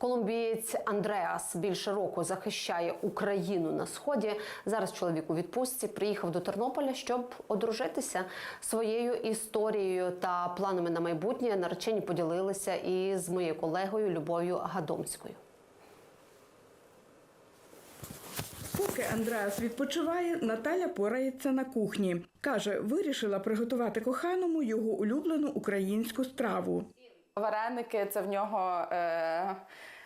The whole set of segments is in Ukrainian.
Колумбієць Андреас більше року захищає Україну на сході. Зараз чоловік у відпустці приїхав до Тернополя, щоб одружитися своєю історією та планами на майбутнє. Наречені поділилися із моєю колегою Любов'ю Гадомською. Поки Андреас відпочиває, Наталя порається на кухні. Каже, вирішила приготувати коханому його улюблену українську страву. Вареники це в нього. Е...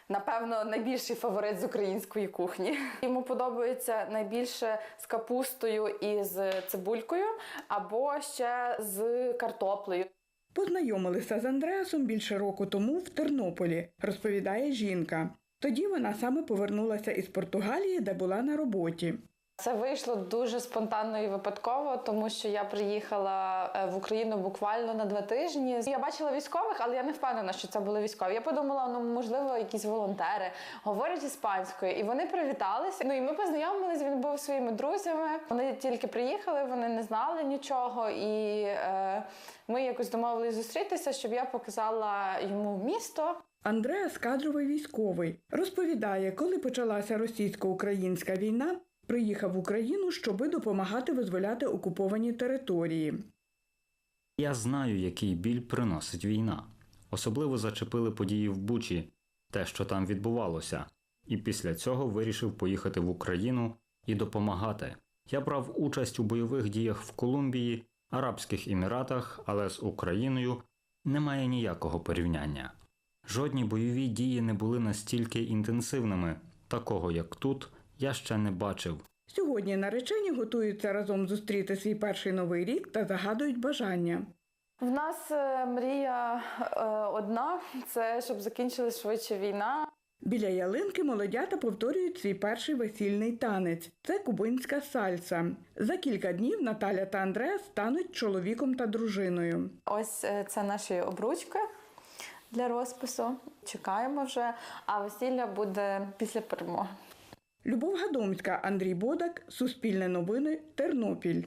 Напевно, найбільший фаворит з української кухні. Йому подобається найбільше з капустою і з цибулькою, або ще з картоплею. Познайомилися з Андреасом більше року тому в Тернополі, розповідає жінка. Тоді вона саме повернулася із Португалії, де була на роботі. Це вийшло дуже спонтанно і випадково, тому що я приїхала е, в Україну буквально на два тижні. Я бачила військових, але я не впевнена, що це були військові. Я подумала, ну можливо, якісь волонтери говорять іспанською, і вони привіталися. Ну і ми познайомились. Він був своїми друзями. Вони тільки приїхали, вони не знали нічого, і е, ми якось домовились зустрітися, щоб я показала йому місто. Андреас кадровий військовий розповідає, коли почалася російсько-українська війна, приїхав в Україну, щоби допомагати визволяти окуповані території. Я знаю, який біль приносить війна. Особливо зачепили події в Бучі, те, що там відбувалося, і після цього вирішив поїхати в Україну і допомагати. Я брав участь у бойових діях в Колумбії, Арабських Еміратах, але з Україною немає ніякого порівняння. Жодні бойові дії не були настільки інтенсивними, такого як тут я ще не бачив. Сьогодні наречені готуються разом зустріти свій перший новий рік та загадують бажання. В нас е, мрія е, одна: це щоб закінчилась швидше війна. Біля ялинки молодята повторюють свій перший весільний танець. Це кубинська сальса. За кілька днів Наталя та Андреас стануть чоловіком та дружиною. Ось е, це наші обручки для розпису. Чекаємо вже, а весілля буде після перемоги. Любов Гадомська, Андрій Бодак, Суспільне новини, Тернопіль.